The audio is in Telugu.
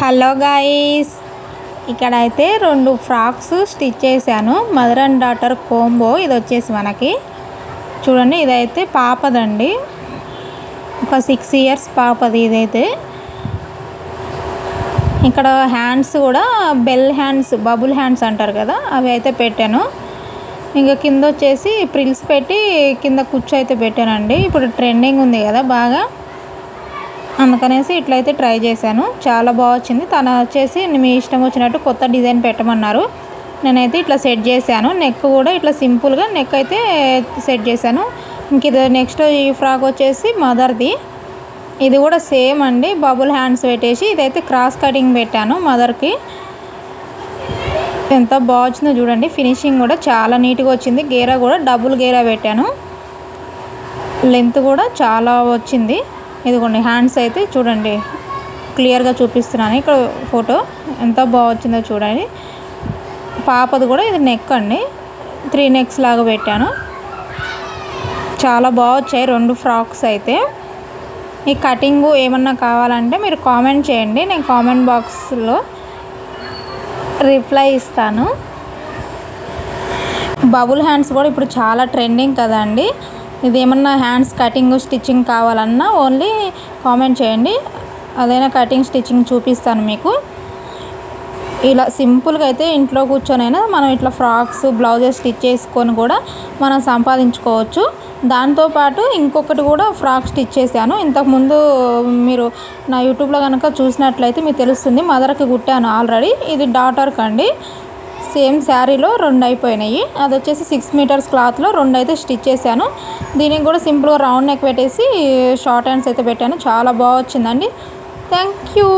Hello guys. ఇక్కడ అయితే రెండు ఫ్రాక్స్ స్టిచ్ చేశాను. మదర్ అండ్ డాటర్ కోంబో ఇది వచ్చేసి మనకి. చూడండి ఇదైతే పాపదండి. ఒక సిక్స్ ఇయర్స్ పాపది ఇదైతే. ఇక్కడ హ్యాండ్స్ కూడా బెల్ హ్యాండ్స్ బబుల్ హ్యాండ్స్ అంటారు కదా అవి అయితే పెట్టాను. ఇంకా కింద వచ్చేసి ప్రిల్స్ పెట్టి కింద కుచ్చు అయితే పెట్టానండి. ఇప్పుడు ట్రెండింగ్ ఉంది కదా బాగా. అందుకనేసి ఇట్లయితే ట్రై చేశాను. చాలా బాగా వచ్చింది. తను వచ్చేసి మీ ఇష్టం వచ్చినట్టు కొత్త డిజైన్ పెట్టమన్నారు. నేనైతే ఇట్లా సెట్ చేశాను. నెక్ కూడా ఇట్లా సింపుల్గా నెక్ అయితే సెట్ చేశాను. ఇంక ఇది నెక్స్ట్ ఈ ఫ్రాక్ వచ్చేసి మదర్ది. ఇది కూడా సేమ్ అండి. బబుల్ హ్యాండ్స్ పెట్టేసి ఇదైతే క్రాస్ కటింగ్ పెట్టాను మదర్కి. ఎంత బాగా వచ్చిందో చూడండి. ఫినిషింగ్ కూడా చాలా నీట్గా వచ్చింది. గేరా కూడా డబుల్ గేరా పెట్టాను. లెంత్ కూడా చాలా వచ్చింది. ఇదిగోండి హ్యాండ్స్ అయితే చూడండి క్లియర్గా చూపిస్తున్నాను. ఇక్కడ ఫోటో ఎంత బాగా వచ్చిందో చూడండి. పాపది కూడా ఇది నెక్ అండి. త్రీ నెక్స్ లాగా పెట్టాను. చాలా బాగా వచ్చాయి రెండు ఫ్రాక్స్ అయితే. ఈ కటింగు ఏమన్నా కావాలంటే మీరు కామెంట్ చేయండి. నేను కామెంట్ బాక్స్లో రిప్లై ఇస్తాను. బబుల్ హ్యాండ్స్ కూడా ఇప్పుడు చాలా ట్రెండింగ్ కదండి. ఇది హ్యాండ్స్ కటింగ్ స్టిచ్చింగ్ కావాలన్నా ఓన్లీ కామెంట్ చేయండి. అదైనా కటింగ్ స్టిచ్చింగ్ చూపిస్తాను మీకు. ఇలా సింపుల్గా అయితే ఇంట్లో కూర్చొనైనా మనం ఇట్లా ఫ్రాక్స్ బ్లౌజెస్ స్టిచ్ చేసుకొని కూడా మనం సంపాదించుకోవచ్చు. దాంతోపాటు ఇంకొకటి కూడా ఫ్రాక్ స్టిచ్ చేశాను. ఇంతకుముందు మీరు నా యూట్యూబ్లో కనుక చూసినట్లయితే మీకు తెలుస్తుంది మదర్కి కుట్టాను ఆల్రెడీ. ఇది డాటర్కి అండి సేమ్ శారీలో రెండు అయిపోయినాయి అది వచ్చేసి సిక్స్ మీటర్స్ క్లాత్లో రెండు అయితే స్టిచ్ చేశాను. దీనికి కూడా సింపుల్గా రౌండ్ నెక్ పెట్టేసి షార్ట్ హ్యాండ్స్ అయితే పెట్టాను. చాలా బాగా వచ్చిందండి. Thank you